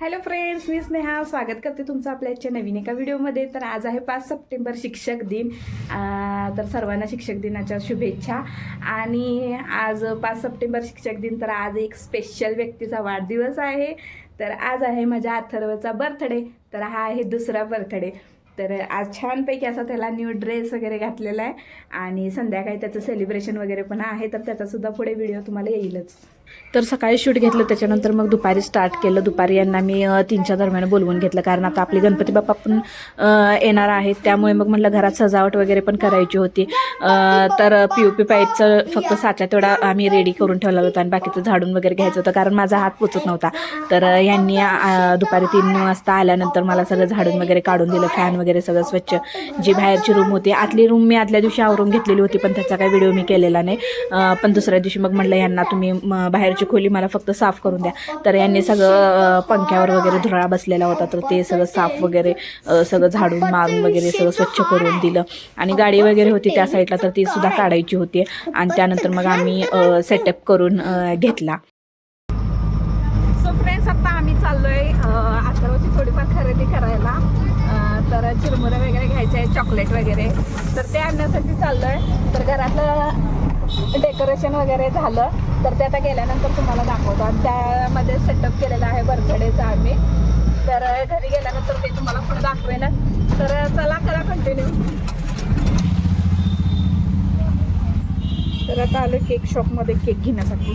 Hello friends मी स्नेहा. स्वागत करते तुमचं आपल्या आजच्या नवीन एका व्हिडिओमध्ये. तर आज आहे पाच सप्टेंबर शिक्षक दिन. तर सर्वांना शिक्षक दिनाच्या शुभेच्छा. आणि आज पाच सप्टेंबर शिक्षक दिन तर आज एक स्पेशल व्यक्तीचा वाढदिवस आहे. तर आज आहे माझ्या अथर्वचा बर्थडे तर हा आहे दुसरा बर्थडे तर आज छानपैकी असा त्याला न्यू ड्रेस वगैरे घातलेला आहे. आणि संध्याकाळी त्याचं सेलिब्रेशन वगैरे पण आहे तर त्याचासुद्धा पुढे व्हिडिओ तुम्हाला येईलच. तर सकाळी शूट घेतलं त्याच्यानंतर मग दुपारी स्टार्ट केलं. दुपारी यांना मी तीनच्या दरम्यान बोलवून घेतलं. कारण आता आपले गणपती बाप्पा पण येणार आहेत. त्यामुळे मग म्हटलं घरात सजावट वगैरे पण करायची होती. तर पी यू पी पाईपचं फक्त साचा तेवढा आम्ही रेडी करून ठेवला होता आणि बाकीचं झाडून वगैरे घ्यायचं होतं. कारण माझा हात पोचत नव्हता. तर यांनी दुपारी तीन वाजता आल्यानंतर मला सगळं झाडून वगैरे काढून दिलं. फॅन वगैरे सगळं स्वच्छ. जी बाहेरची रूम होती आतली रूम मी आदल्या दिवशी आवरून घेतलेली होती पण त्याचा काही व्हिडिओ मी केलेला नाही. पण दुसऱ्या दिवशी मग म्हटलं यांना तुम्ही मग बाहेरची खोली मला फक्त साफ करून द्या. तर यांनी सगळं पंख्यावर वगैरे धुराळा बसलेला होता. तर ते सगळं साफ वगैरे सगळं झाडून मारून वगैरे सगळं स्वच्छ करून दिलं. आणि गाडी वगैरे होती त्या साईडला तर ती सुद्धा काढायची होती. आणि त्यानंतर मग आम्ही सेटअप करून घेतला. सो फ्रेंड्स आता आम्ही चाललोय अथर्वची थोडीफार खरेदी करायला. तर चिरमुरे वगैरे घ्यायचे आहे चॉकलेट वगैरे. तर ते आणण्यासाठी चाललोय. तर घरातलं डेकोरेशन वगैरे झालं तर ते आता गेल्यानंतर तुम्हाला दाखवतो. आणि त्यामध्ये सेटअप केलेलं आहे बर्थडेचा आम्ही. तर घरी गेल्यानंतर ते तुम्हाला पुढे दाखवेल तर चला करा कंटिन्यू तर आता आलो केक शॉपमध्ये केक घेण्यासाठी.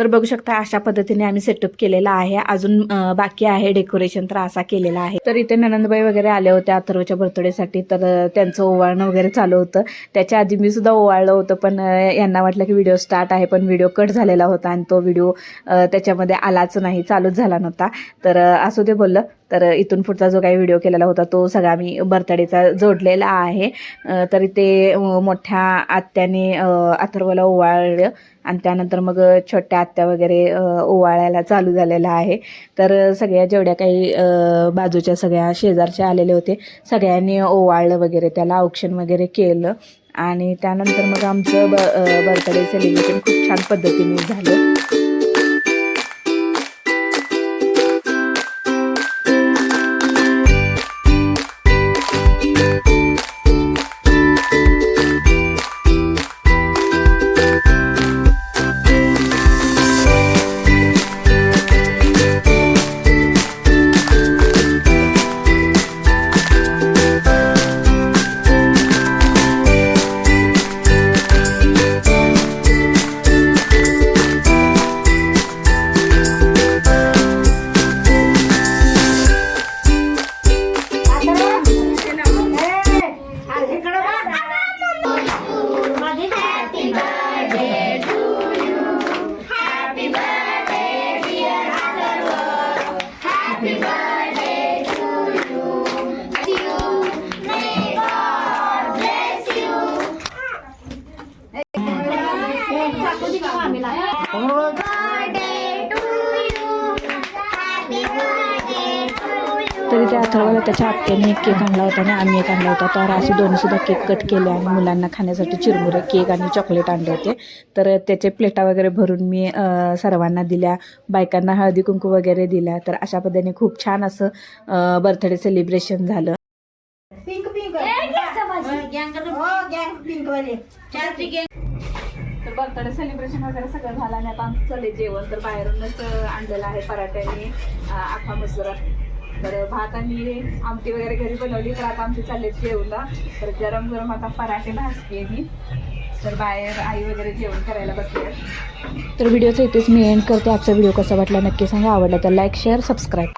तर बघू शकता अशा पद्धतीने आम्ही सेटअप केलेला आहे. अजून बाकी आहे डेकोरेशन तर असा केलेला आहे. तर इथे ननंदबाई वगैरे आले होते अथर्वच्या बर्थडेसाठी तर त्यांचं ओवाळणं वगैरे चालू होतं. त्याच्या आधी मी सुद्धा ओवाळलं होतं पण यांना वाटलं की व्हिडिओ स्टार्ट आहे पण व्हिडिओ कट झालेला होता आणि तो व्हिडिओ त्याच्यामध्ये आलाच नाही चालूच झाला नव्हता. तर असू दे बोललं. तर इथून पुढचा जो काही व्हिडिओ केलेला होता तो सगळा मी बर्थडेचा जोडलेला आहे. तर इथे मोठ्या आत्याने अथर्वला ओवाळलं आणि त्यानंतर मग छोट्या आत्या वगैरे ओवाळायला चालू झालेला आहे. तर सगळ्या जेवढ्या काही बाजूच्या सगळ्या शेजारच्या आलेले होते सगळ्यांनी ओवाळलं वगैरे त्याला औक्षण वगैरे केलं. आणि त्यानंतर मग आमचं ब बर्थडे सेलिब्रेशन खूप छान पद्धतीने झालं. तरी त्या अथर्वाला त्याच्या आत्याने एक केक आणला होता आणि आम्ही एक आणला होता. तर असे दोन्ही सुद्धा केक कट केले आणि मुलांना खाण्यासाठी चिरमुरे केक आणि चॉकलेट आणले होते. तर त्याचे प्लेटा वगैरे भरून मी सर्वांना दिल्या बायकांना हळदी कुंकू वगैरे दिल्या. तर अशा पद्धतीने खूप छान असं बर्थडे सेलिब्रेशन झालं. पिंक पिंक तर बर्थडे सेलिब्रेशन वगैरे सगळं झालं आणि आता आमचं चालले जेवण. तर बाहेरूनच आणलेलं आहे पराठ्याने आखा मसुरा. तर भात आणि आमटी वगैरे घरी बनवली तर आता आमची चालले जेवला. तर गरम गरम आता पराठे भाजते मी. तर बाहेर आई वगैरे जेवण करायला बसले तर व्हिडिओचं इथेच मी एंड करते. आजचा व्हिडिओ कसा वाटला नक्की सांगा. आवडला तर लाईक शेअर सबस्क्राईब